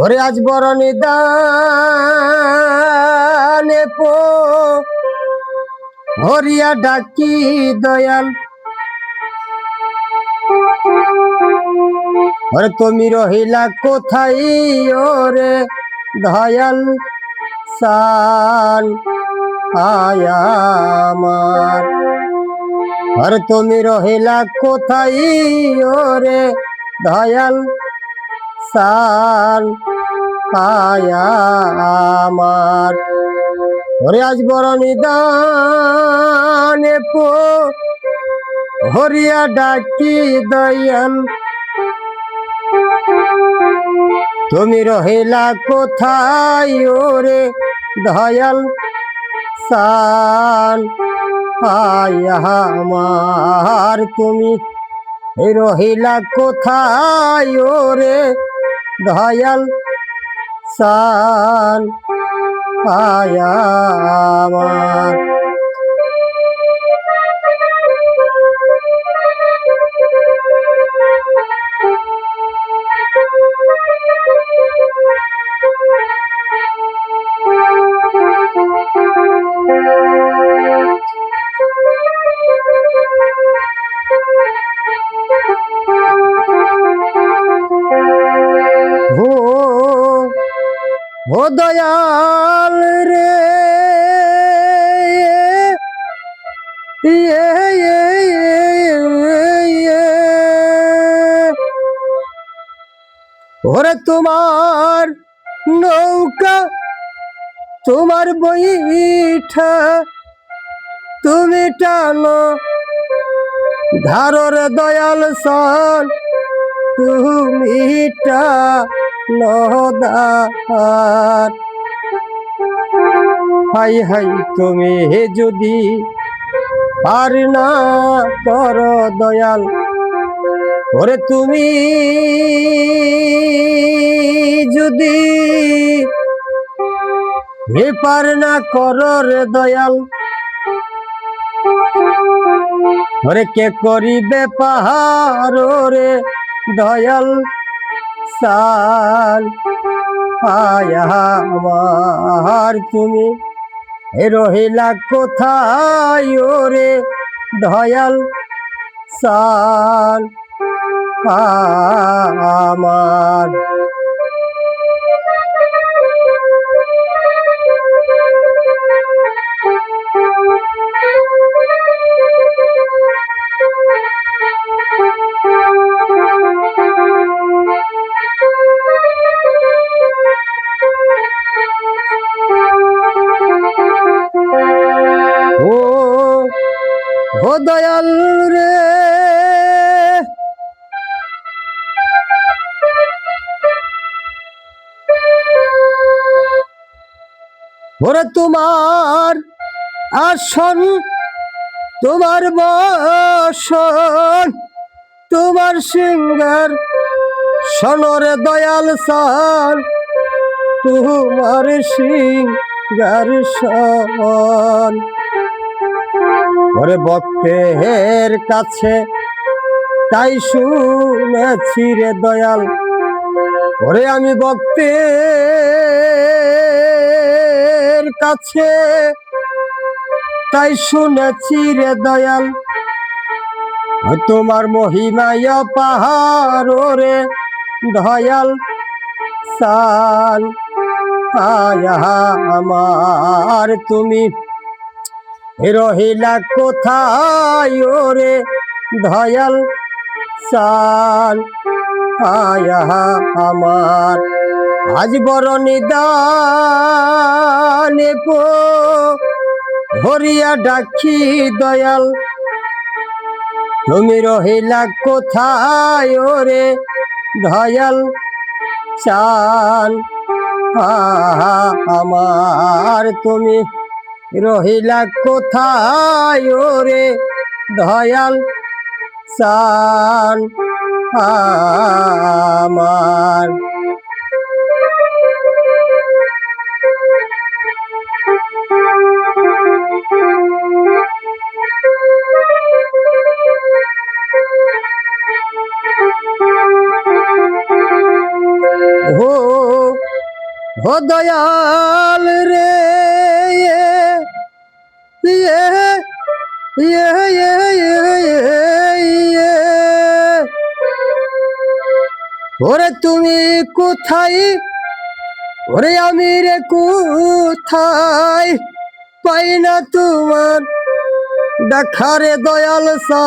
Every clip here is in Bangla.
ওরে আজ বড় নিদানে হরিয়া ডাকি দয়াল। ওরে তুমি রহিলা কোথায় ওরে দয়াল? সান আয়ামার আরে তুমি রহিলা কোথায় ওরে দয়াল? সান আয়ামার ওরে আজ বড় নিদানে পো, হরিয়া ডাকি দয়াল তুমি রহিলা কোথায় ওরে দয়াল? সান আমার। তুমি রহিলা কোথায় ওরে দয়াল সাল আমার। হো দয়াল রে। ওরে তোমার নৌকা তোমার বইঠা তুমি টানো ধারর দয়াল সন তুমি নদার হাই হাই, তুমি হে যদি আর না কর দয়াল, ওরে তুমি যদি হে পার না কর রে দয়াল, ওরে কে করিবে পাহাড় রে দয়াল? সাল। আয়া তুমি রহিলা কোথায় রে ধয়াল সাল? আমার ও দয়াল রে। ওরে তোমার আসন, তোমার বসন, তোমার সিঙ্গার সনরে দয়াল সান তোমার সিঙ্গার সন। ওরে বক্তের কাছে, তাই শুনেছি রে দয়াল। ওরে আমি বক্তের কাছে, তাই শুনেছি রে দয়াল। তোমার মহিমায় পাহাড় রে দয়াল সাল আয়া আমার তুমি। রহিলা কোথায় ওরে দয়াল সাল? আয়া আমার আজ বড় নিদানে পো ডাকি দয়াল, তুমি রহিলা কোথায় ওরে দয়াল চান আমার, তুমি রহিলা কোথায় ওরে দয়াল চান আমার? ও দয়াল রে ইয়ে ইয়ে ইয়ে ইয়ে ইয়ে ওরে তুমি কোথায়? ওরে আমি রে কোথায়? পাই না তোমার দেখারে দয়াল সা।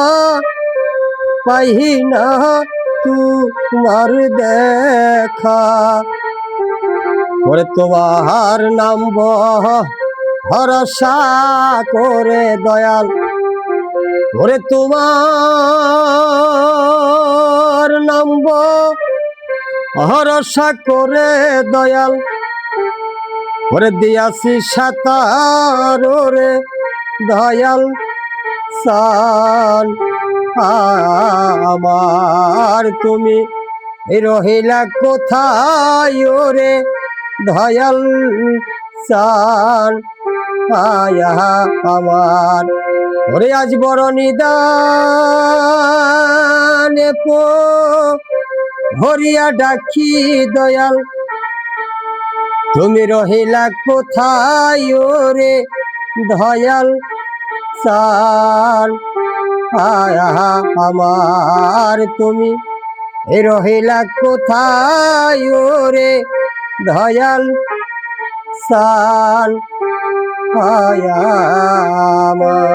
পাই না তোমার দেখা। ওরে তোমার নাম ভরসা করে দয়াল, ওরে তোমার নাম ভরসা করে দয়াল, ওরে দিয়াছি সাতার, ওরে দয়াল, সান আমার তুমি রহিলা কোথায়, ওরে দয়াল, সান আয়া আমার। ওরে আজ বড় নিদানে হরিয়া ডাকি দয়াল। তুমি রহিলা কোথায় রে দয়াল? সান আয়া আমার তুমি। রহিলা কোথায় ওরে দয়াল? সান আমার